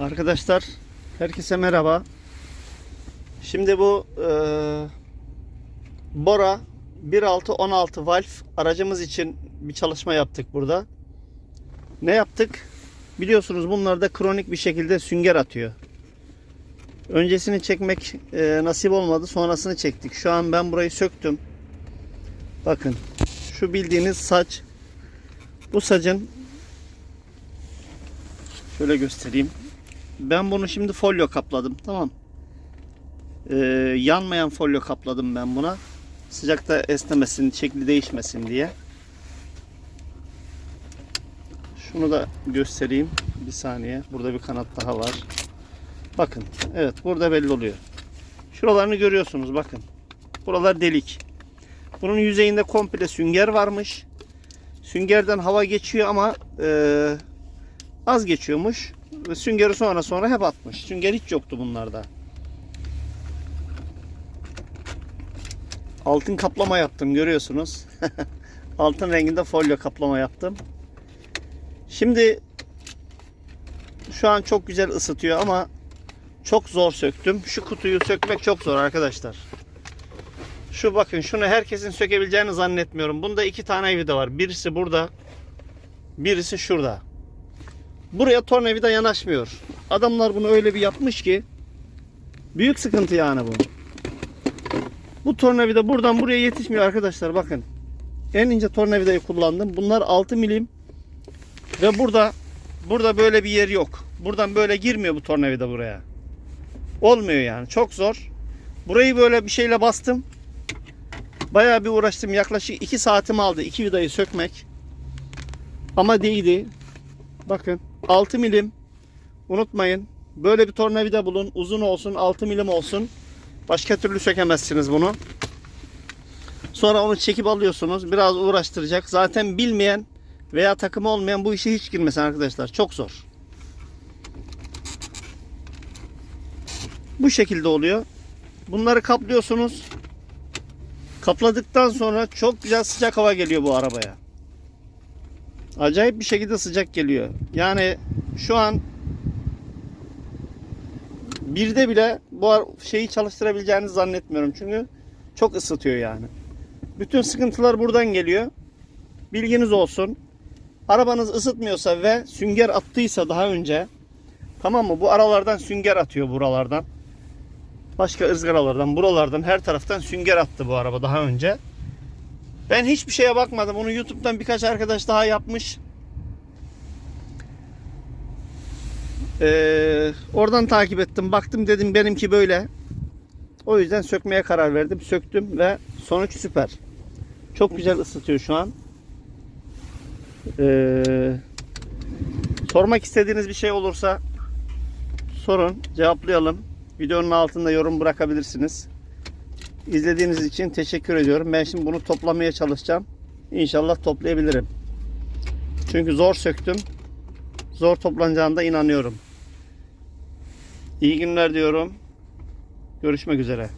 Arkadaşlar herkese merhaba. Şimdi bu e, Bora 1.6-16 valve aracımız için bir çalışma yaptık burada. Ne yaptık? Biliyorsunuz bunlarda kronik bir şekilde sünger atıyor. Öncesini çekmek e, nasip olmadı. Sonrasını çektik. Şu an ben burayı söktüm. Bakın şu bildiğiniz saç. Bu sacın şöyle göstereyim. Ben bunu şimdi folyo kapladım. Tamam. Ee, yanmayan folyo kapladım ben buna. Sıcakta esnemesin, şekli değişmesin diye. Şunu da göstereyim. Bir saniye. Burada bir kanat daha var. Bakın. Evet. Burada belli oluyor. Şuralarını görüyorsunuz. Bakın. Buralar delik. Bunun yüzeyinde komple sünger varmış. Süngerden hava geçiyor ama e, az geçiyormuş. Süngeri sonra sonra hep atmış. Sünger hiç yoktu bunlarda. Altın kaplama yaptım görüyorsunuz. Altın renginde folyo kaplama yaptım. Şimdi şu an çok güzel ısıtıyor ama çok zor söktüm. Şu kutuyu sökmek çok zor arkadaşlar. Şu bakın şunu herkesin sökebileceğini zannetmiyorum. Bunda iki tane vida var. Birisi burada. Birisi şurada. Buraya tornavida yanaşmıyor. Adamlar bunu öyle bir yapmış ki büyük sıkıntı yani bu. Bu tornavida buradan buraya yetişmiyor arkadaşlar bakın. En ince tornavidayı kullandım. Bunlar 6 milim ve burada burada böyle bir yer yok. Buradan böyle girmiyor bu tornavida buraya. Olmuyor yani. Çok zor. Burayı böyle bir şeyle bastım. Bayağı bir uğraştım. Yaklaşık 2 saatimi aldı. 2 vidayı sökmek. Ama değdi. Bakın 6 milim. Unutmayın. Böyle bir tornavida bulun. Uzun olsun 6 milim olsun. Başka türlü sökemezsiniz bunu. Sonra onu çekip alıyorsunuz. Biraz uğraştıracak. Zaten bilmeyen veya takımı olmayan bu işe hiç girmesin arkadaşlar. Çok zor. Bu şekilde oluyor. Bunları kaplıyorsunuz. Kapladıktan sonra çok güzel sıcak hava geliyor bu arabaya. Acayip bir şekilde sıcak geliyor. Yani şu an birde bile bu şeyi çalıştırabileceğinizi zannetmiyorum. Çünkü çok ısıtıyor yani. Bütün sıkıntılar buradan geliyor. Bilginiz olsun. Arabanız ısıtmıyorsa ve sünger attıysa daha önce tamam mı? Bu aralardan sünger atıyor buralardan. Başka ızgaralardan, buralardan, her taraftan sünger attı bu araba daha önce. Ben hiçbir şeye bakmadım. Onu YouTube'dan birkaç arkadaş daha yapmış. Ee, oradan takip ettim. Baktım dedim benimki böyle. O yüzden sökmeye karar verdim. Söktüm ve sonuç süper. Çok güzel ısıtıyor şu an. Ee, sormak istediğiniz bir şey olursa sorun. Cevaplayalım. Videonun altında yorum bırakabilirsiniz. İzlediğiniz için teşekkür ediyorum. Ben şimdi bunu toplamaya çalışacağım. İnşallah toplayabilirim. Çünkü zor söktüm. Zor toplanacağına da inanıyorum. İyi günler diyorum. Görüşmek üzere.